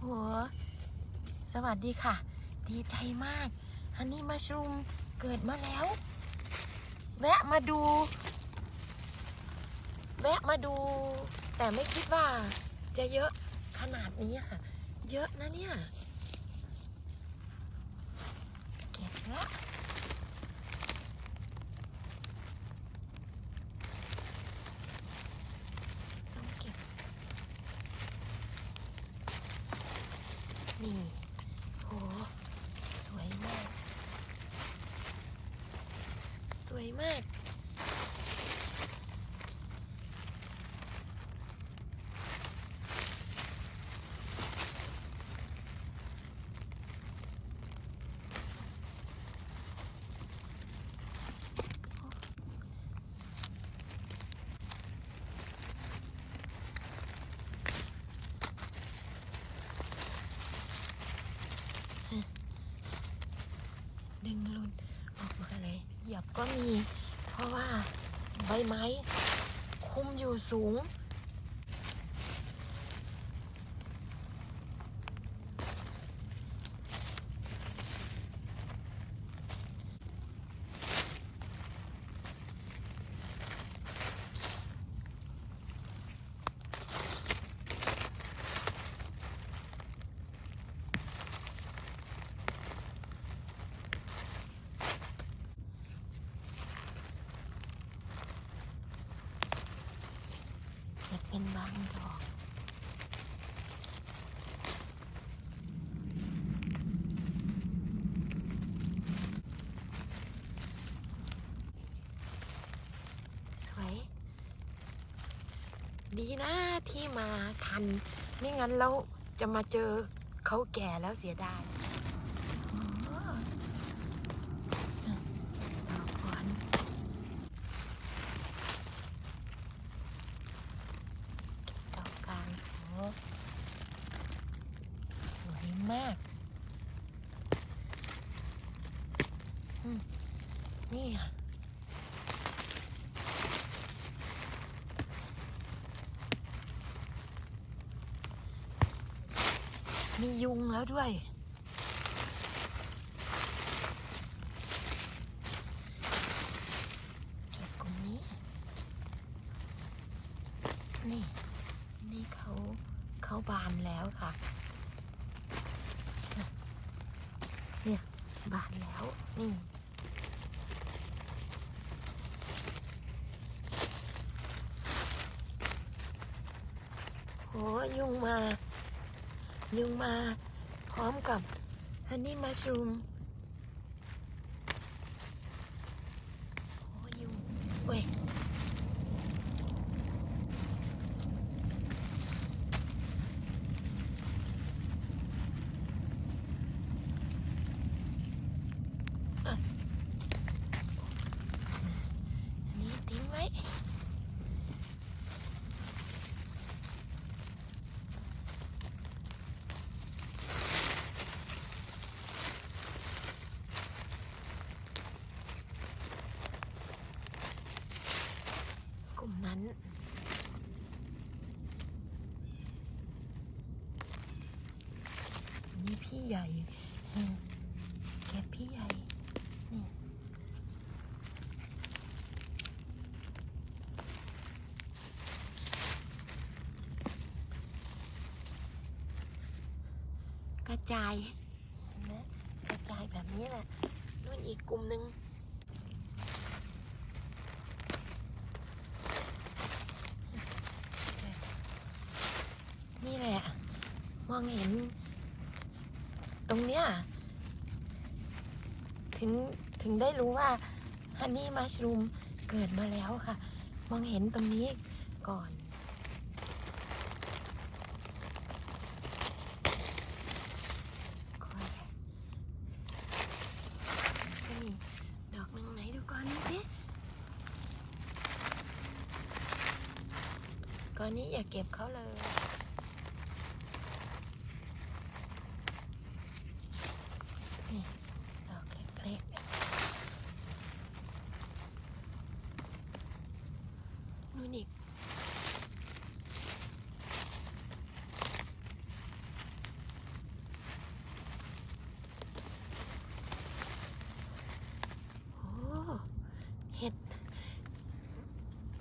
โหสวัสดีค่ะ ดีใจมากฮันนี่มาชุมเกิดมาแล้ว แวะมาดู แวะมาดู แต่ไม่คิดว่าจะเยอะขนาดนี้ค่ะ เยอะนะเนี่ย เก็บละต้องเก็บ นี่ โห สวยมาก สวย มาก ดึงหลุนออกมาเลยเหยียบ ก็มี เพราะว่าใบไม้ คุมอยู่สูง เก็บเป็นบางดอกสวยดีนะที่มาทัน ไม่งั้นเราจะมาเจอเขาแก่แล้วเสียดายอ๋ออะดอกก่อนเก็บดอกกลางโอ้สวย มาก นี่อะมียุงแล้วด้วย เก็บกลุ่มนี้ นี่ นี่เขาเขาบานแล้วค่ะ เนี่ย บานแล้วนี่โหยุงมา ยุงมา พร้อมกับฮันนี่มัชรูมโอ้ยุงเว้ยอะอันนี้ทิ้งไว้ กลุ่ มนั้น นี่พี่ใหญ่แกพี่ใหญ่ นี่กระจายนไหมกระจายแบบนี้แหละนู่นอีกกลุ่มหนึ่ง นี่แหละ ม องเห็น ตรงเนี้ยถึงถึงได้รู้ว่าฮันนี่มัชรูมเกิดมาแล้วค่ะ มองเห็นตรงนี้ก่อนค่อก็มีดอกหนึ่งไหนดูก่อนสิก่อนนี้อย่าเก็บเขาเลย นี่ดอกเล็กๆนู่นอีก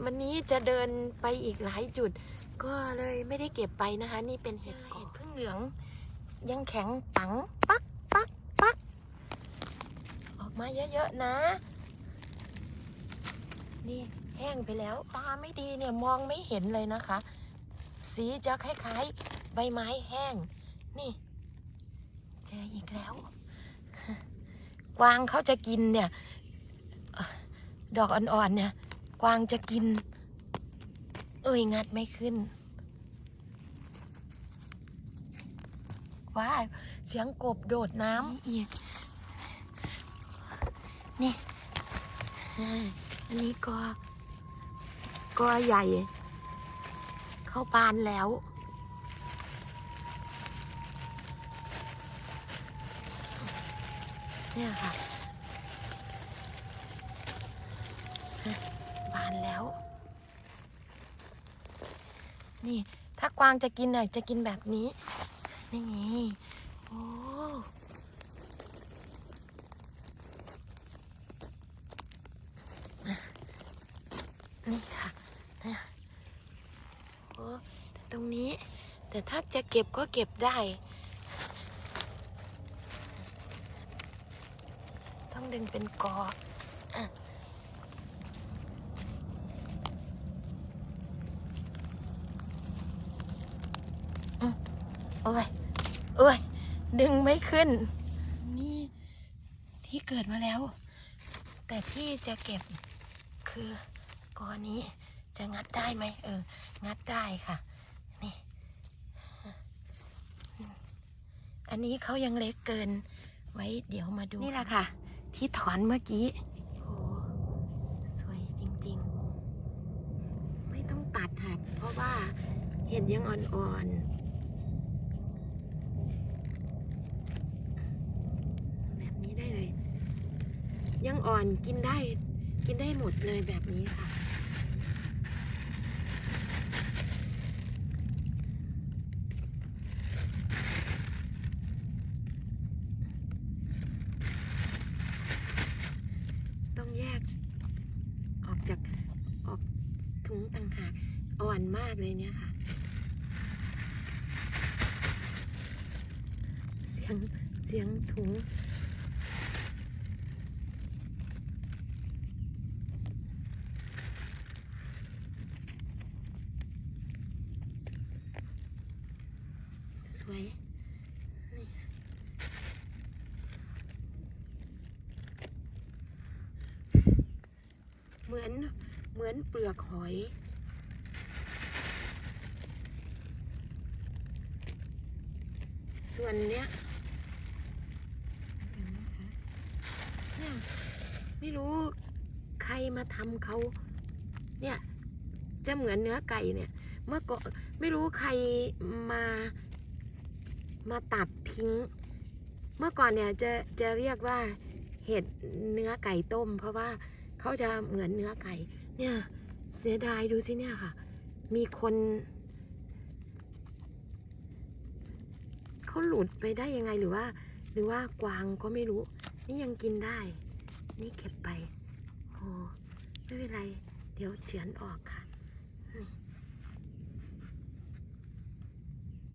วันนี้จะเดินไปอีกหลายจุด ก็เลยไม่ได้เก็บไปนะคะ นี่เป็นเห็ดเห็ดพึ่งเหลือง ยังแข็งปังปักปักปักออกมาเยอะๆนะ นี่แห้งไปแล้ว ตาไม่ดีเนี่ยมองไม่เห็นเลยนะคะ สีจะคล้ายๆ ใบไม้แห้ง นี่เจออีกแล้วกวางเขาจะกินเนี่ย ดอกอ่อนๆเนี่ย กวางจะกิน เอ้ยงัดไม่ขึ้น ว้ายเสียงกบโดดน้ำอีกนี่อันนี้ก็ก็ใหญ่ เข้าปานแล้วเนี่ยค่ะานแล้ว นี่ ถ้ากวางจะกินน่ะจะกินแบบนี้ นี่ โอ้นี่ค่ะนะโอ้แต่ตรงนี้ แต่ถ้าจะเก็บก็เก็บได้ ต้องดึงเป็นกออะอืมโอ้ยโอ้ย ดึงไม่ขึ้น นี่ที่เกิดมาแล้ว แต่ที่จะเก็บคือกอนี้จะงัดได้ไหมเออ งัดได้ค่ะ นี่ อันนี้เขายังเล็กเกิน ไว้เดี๋ยวมาดู นี่แหละค่ะ ที่ถอนเมื่อกี้โอ้สวยจริงๆ ไม่ต้องตัดค่ะ เพราะว่าเห็ดยังอ่อนๆ แบบนี้ได้เลย ยังอ่อนกินได้กินได้หมดเลยแบบนี้ค่ะ ต้องแยก ออกจากออกถุงต่างหากอ่อนมากเลยเนี่ยค่ะ เสียงเสียงถุง สวย นี่ เหมือน เหมือนเปลือกหอย ส่วนเนี้ยเนี่ยไม่รู้ใครมาทำเขาเนี่ยจะเหมือนเนื้อไก่เนี่ย เมื่อก่อนไม่รู้ใครมามาตัดทิ้ง เมื่อก่อนเนี่ยจะจะเรียกว่าเห็ดเนื้อไก่ต้ม เพราะว่าเขาจะเหมือนเนื้อไก่ เนี่ยเสียดายดูสิเนี่ยค่ะ มีคนเขาหลุดไปได้ยังไงหรือว่า หรือว่ากวางก็ไม่รู้ นี่ยังกินได้ นี่เก็บไปโอ้ไม่เป็นไร เดี๋ยวเฉือนออกค่ะ